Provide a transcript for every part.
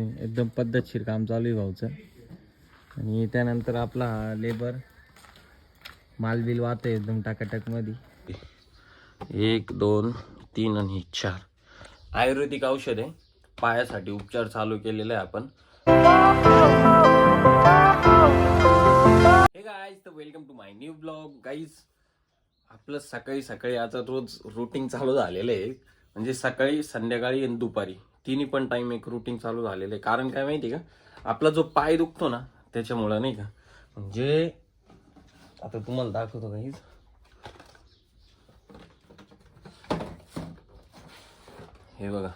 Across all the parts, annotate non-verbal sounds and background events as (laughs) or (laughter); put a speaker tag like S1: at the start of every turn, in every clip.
S1: एकदम पद्धतशीर काम चालू आहे भाऊचं. आणि त्यानंतर आपला हा लेबर माल बिल वाहतोय एकदम टाकाटकमध्ये एक दोन तीन आणि चार. आयुर्वेदिक औषध आहे पायासाठी उपचार चालू केलेले आहे आपण. हे गाईज तर welcome to my new blog guys आपलं सकाळी सकाळी आता रोज रुटीन चालू झालेलं आहे. म्हणजे सकाळी संध्याकाळी आणि दुपारी. तिन्ही पण टाइम एक रुटीन चालू झालेलं आहे. कारण काय माहिती का? आपला जो पाय दुखतो ना त्याच्यामुळं नाही का? म्हणजे आता तुम्हाला दाखवतो काहीच हे बघा.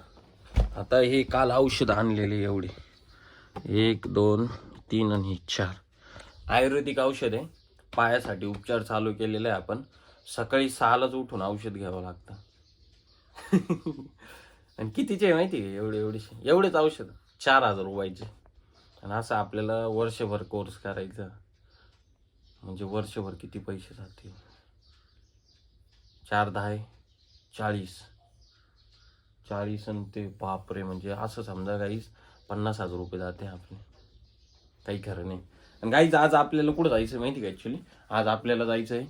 S1: आता हे काल औषध आणलेले एवढी. एक दोन तीन आणि चार. आयुर्वेदिक औषध आहे. पायासाठी उपचार चालू केलेले आहे आपण. सकाळी सहालाच उठून औषध घ्यावं लागतं. (laughs) आणि कितीचे आहे माहिती आहे एवढे एवढेशे. एवढेच औषध. चार हजार रुपयाचे. आणि असं आपल्याला वर्षभर कोर्स करायचा. म्हणजे वर्षभर किती पैसे जातील? चार दहा चाळीस. चाळीस आणि ते बापरे म्हणजे असं समजा काहीच पन्नास हजार रुपये जाते आपले. काही खरं नाही. आणि काहीच आज आपल्याला कुठं जायचं माहिती का ॲक्च्युली आज आपल्याला जायचं आहे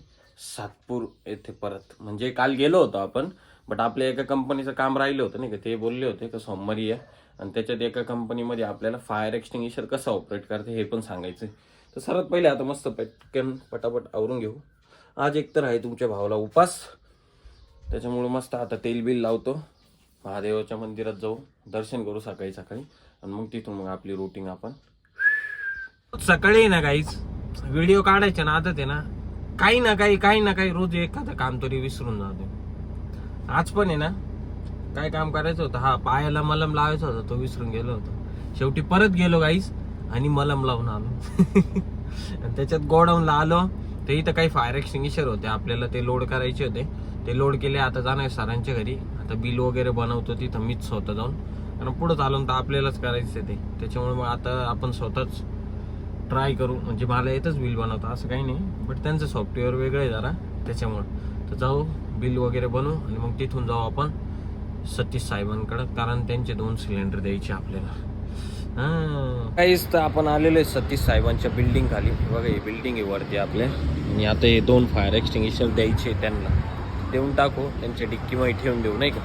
S1: सातपूर येथे परत. म्हणजे काल गेलो होतो आपण. बट आपल्या एका कंपनीचं काम राहिलं होतं नाही का? ते बोलले होते का सोमवारी या. आणि त्याच्यात एका कंपनीमध्ये आपल्याला फायर एक्सटिंग्विशर कसं ऑपरेट करते हे पण सांगायचं आहे तर सर्वात पहिले आता मस्त पटकन पटापट आवरून घेऊ. आज एकतर आहे तुमच्या भावाला उपास. त्याच्यामुळं मस्त आता तेल बिल लावतो. महादेवाच्या मंदिरात जाऊ. दर्शन करू सकाळी सकाळी. आणि मग तिथून मग आपली रुटीन आपण. सकाळी ना काहीच व्हिडिओ काढायचे ना आदत आहे ना काही ना काही काही ना काही रोज एखादं काम तरी विसरून जातो. आज पण आहे ना काय काम करायचं होतं? हा पायाला मलम लावायचा होता तो विसरून गेलो होतो. शेवटी परत गेलो गाईस आणि मलम लावून आलो. (laughs) आणि त्याच्यात गोडाऊनला आलो. तर इथं काही फायर एक्सटिंग्विशर होते आपल्याला ते लोड करायचे होते. ते लोड केले आता जाणार सरांच्या घरी. आता बिल वगैरे बनवतो तिथं मीच स्वतः जाऊन. कारण पुढं चालून तर आपल्यालाच करायचं ते. त्याच्यामुळे मग आता आपण स्वतःच ट्राय करू. म्हणजे मला येतच बिल बनवता असं काही नाही. बट त्यांचं सॉफ्टवेअर वेगळं आहे जरा त्याच्यामुळं. तर जाऊ. बिल वगैरे बनवू आणि मग तिथून जाऊ आपण सतीश साहेबांकडं कारण त्यांचे दोन सिलेंडर द्यायचे आपल्याला. काहीच तर आपण आलेलो आहे सतीश साहेबांच्या बिल्डिंग खाली. बघा ही बिल्डिंग आहे वरती आपल्या आणि आता हे दोन फायर एक्सटिंग्विशर द्यायचे त्यांना. देऊन टाकू त्यांच्या डिक्कीमध्ये ठेवून देऊ नाही का?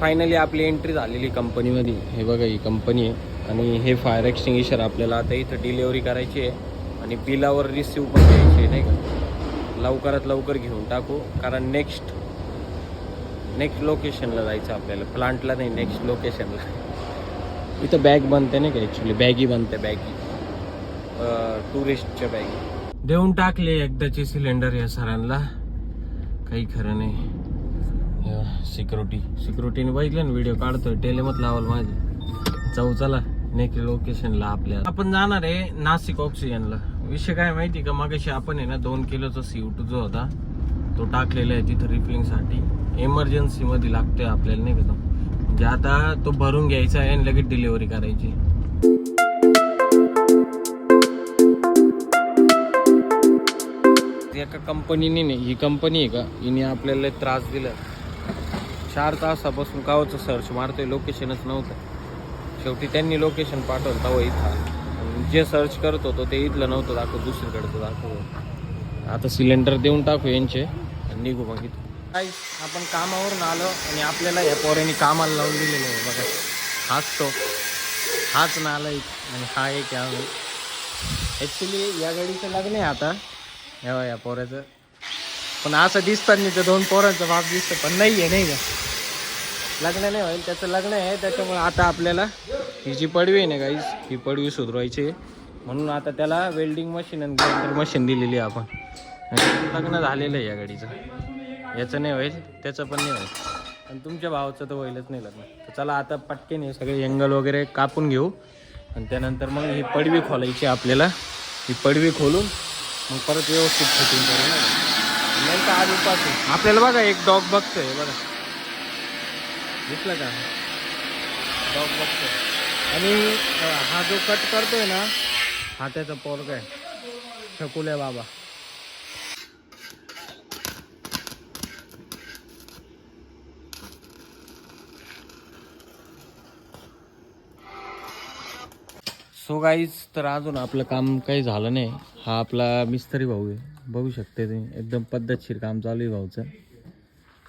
S1: फायनली आपली एंट्री झालेली कंपनीमध्ये हे बघा ही कंपनी आहे. आणि हे फायर एक्सटिंग्विशर आपल्याला आता इथं डिलेवरी करायची आहे. आणि बिलावर रिसिव्ह पण द्यायची आहे नाही का? लवकरात लवकर घेऊन टाकू. कारण नेक्स्ट नेक्स्ट लोकेशनला जायचं आपल्याला. प्लांटला नाही नेक्स्ट लोकेशनला इथं बॅग बनते नाही का? ॲक्च्युली बॅगी बनते बॅगी टुरिस्टच्या बॅगी देऊन टाकले एकदाचे सिलेंडर या सरांना. काही खरं नाही. सिक्युरिटी सिक्युरिटीने बघितलं ना व्हिडिओ काढतोय. टेलेमत लावाल माझे. जाऊ चला. नेक्स्ट लोकेशनला आपल्या. आपण जाणार आहे नाशिक ऑक्सिजनला विषय काय माहिती का? मागाशी आपण आहे ना दोन किलोचा सीओ टू जो होता तो टाकलेला आहे तिथं रिफिलिंगसाठी इमर्जन्सीमध्ये लागतोय आपल्याला नाही का तो? म्हणजे आता तो भरून घ्यायचा आहे आणि लगेच डिलिव्हरी करायची. एका कंपनीने नाही ही कंपनी आहे का? हिने आपल्याला त्रास दिला. चार तासापासून कावचं सर्च मारतोय लोकेशनच नव्हतं. शेवटी त्यांनी लोकेशन पाठवलं तेव्हा इथं जे सर्च करत होतो ते इथलं नव्हतं दाखव दुसरीकडचं दाखव आता सिलेंडर देऊन टाकू यांचे आणि निघू मग इथं काही आपण कामावरून आलो आणि आपल्याला या पोऱ्याने कामाला लावून दिलेलं आहे. बघा हाच तो. हाच नाला एक आणि हा एक या ॲक्च्युली या गाडीचं लग्न आहे आता. या या पोऱ्याचं. पण असं दिसतात नाही तर दोन पोरांचं बाप दिसतं पण नाही आहे नाही का लग्न नाही होईल त्याचं लग्न आहे त्याच्यामुळे आता आपल्याला ही जी पडवी आहे ना गाईज ही पडवी सुधरवायची आहे. म्हणून आता त्याला वेल्डिंग मशीन आणि ग्राइंडर मशीन दिलेली आहे आपण. लग्न झालेलं आहे या गाडीचं. याचं नाही होईल त्याचं पण नाही होईल. आणि तुमच्या भावाचं तर होईलच नाही लग्न. तर चला आता पटकेन हे सगळे एंगल वगैरे कापून घेऊ. आणि त्यानंतर मग ही पडवी खोलायची आपल्याला. ही पडवी खोलून मग परत व्यवस्थित फिटिंग करू ना. आज उपास आपल्याला बघा एक डॉग बघतोय बघा. दिसलं का? डॉग बघतो आणि हा जो कट करतोय ना
S2: हा त्याचा पोरग आहे. छकुल्या बाबा. सो गाईज तर अजून आपलं काम काही झालं नाही. हा आपला मिस्त्री भाऊ आहे. बघू शकते तुम्ही. एकदम पद्धतशीर काम चालू आहे भाऊचं.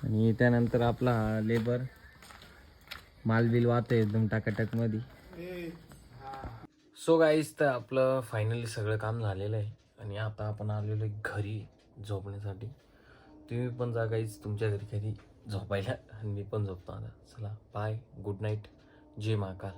S2: आणि त्यानंतर आपला हा लेबर मालबिल वाहतोय एकदम टाकाटकमध्ये सो गाईज तर आपलं फायनली सगळं काम झालेलं आहे. आणि आता आपण आलेलो आहे घरी झोपण्यासाठी. तुम्ही पण जा गाईज तुमच्या घरी कधी झोपायला. आणि मी पण झोपतो आता. चला बाय गुड नाईट जय महाकाल.